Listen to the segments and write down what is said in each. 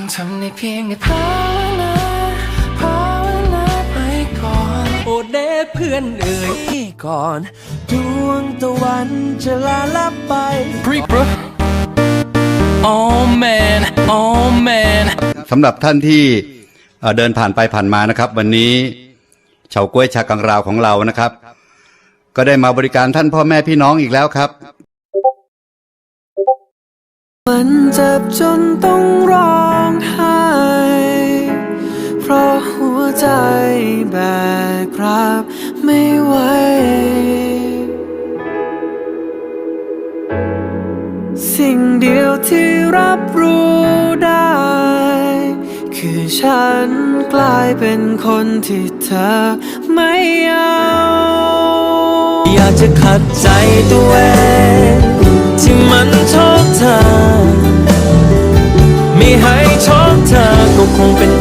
งทำได้เพียงได้ภาวนาภาวนาไปก่อน โอเดเพื่อนเอ่ยก่อนดวงตะวันจะลาลับไป Freak bro Oh man Oh man สำหรับท่านที่เอ่อเดินผ่านไปผ่านมานะครับ วันนี้เฉาก้วยชากังราวของเรานะครับ ก็ได้มาบริการท่านพ่อแม่พี่น้องอีกแล้วครับมันเจ็บจนต้ แบกรับไม่ไหวสิ่งเดียวที่รับรู้ได้ คือฉันกลายเป็นคนที่เธอไม่เอา อยากจะขัดใจตัวเองที่มันชอบเธอ ไม่ให้ชอบเธอก็คงเป็น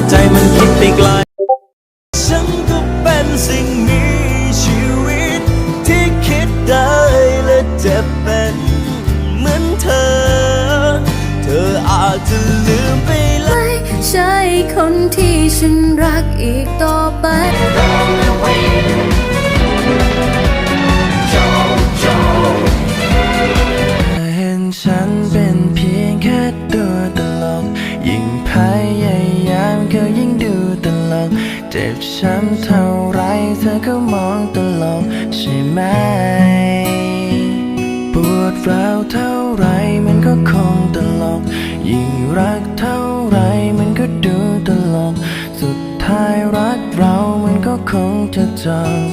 ะใจมันคิดไปไกลฉันก็เป็นสิ่งมีชีวิต ที่คิดได้และเจ็บเป็นเหมือนเธอ เธออาจจะลืมไปแล้วไม่ใช่คนที่ฉันรักอีกต่อไป เห็นฉัน องเจ็บช้ำเท่าไรเธอก็มองตลอกใช่ไหม ปวดร้าวเท่าไรมันก็คงตลก ยิ่งรักเท่าไรมันก็ดูตลก สุดท้ายรักเรามันก็คงจะจบ